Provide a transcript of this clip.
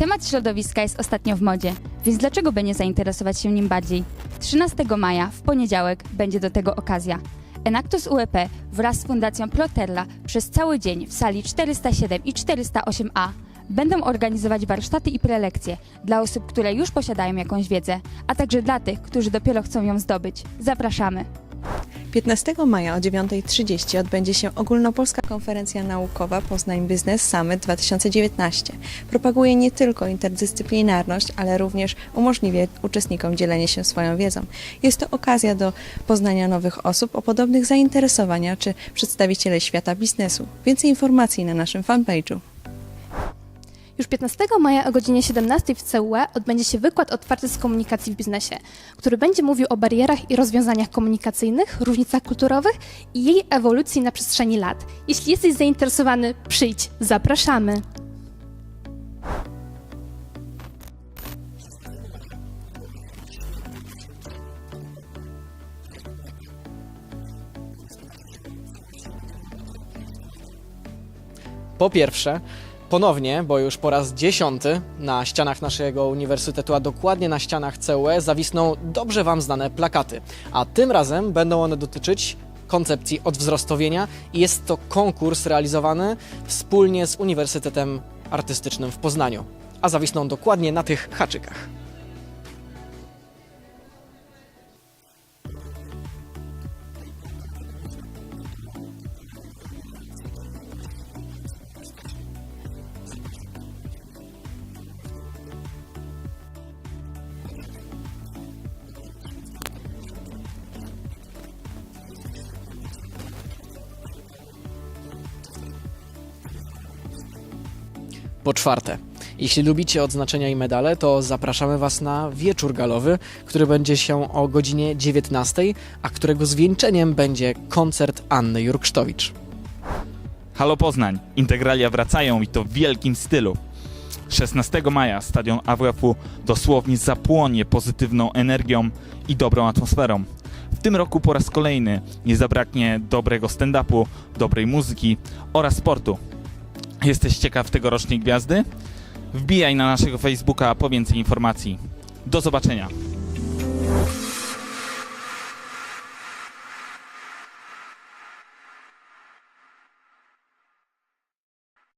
Temat środowiska jest ostatnio w modzie, więc dlaczego by nie zainteresować się nim bardziej? 13 maja, w poniedziałek, będzie do tego okazja. Enactus UEP wraz z Fundacją Proterra przez cały dzień w sali 407 i 408a będą organizować warsztaty i prelekcje dla osób, które już posiadają jakąś wiedzę, a także dla tych, którzy dopiero chcą ją zdobyć. Zapraszamy! 15 maja o 9.30 odbędzie się ogólnopolska konferencja naukowa Poznań Business Summit 2019. Propaguje nie tylko interdyscyplinarność, ale również umożliwia uczestnikom dzielenie się swoją wiedzą. Jest to okazja do poznania nowych osób o podobnych zainteresowaniach czy przedstawiciele świata biznesu. Więcej informacji na naszym fanpage'u. Już 15 maja o godzinie 17 w CUE odbędzie się wykład otwarty z komunikacji w biznesie, który będzie mówił o barierach i rozwiązaniach komunikacyjnych, różnicach kulturowych i jej ewolucji na przestrzeni lat. Jeśli jesteś zainteresowany, przyjdź, zapraszamy! Po pierwsze, ponownie, bo już po raz dziesiąty na ścianach naszego uniwersytetu, a dokładnie na ścianach CUE zawisną dobrze Wam znane plakaty. A tym razem będą one dotyczyć koncepcji odwzrostowienia i jest to konkurs realizowany wspólnie z Uniwersytetem Artystycznym w Poznaniu. A zawisną dokładnie na tych haczykach. Po czwarte, jeśli lubicie odznaczenia i medale, to zapraszamy Was na wieczór galowy, który będzie się o godzinie 19, a którego zwieńczeniem będzie koncert Anny Jurksztowicz. Halo Poznań, Integralia wracają i to w wielkim stylu. 16 maja stadion AWF-u dosłownie zapłonie pozytywną energią i dobrą atmosferą. W tym roku po raz kolejny nie zabraknie dobrego stand-upu, dobrej muzyki oraz sportu. Jesteś ciekaw tegorocznej gwiazdy? Wbijaj na naszego Facebooka po więcej informacji. Do zobaczenia.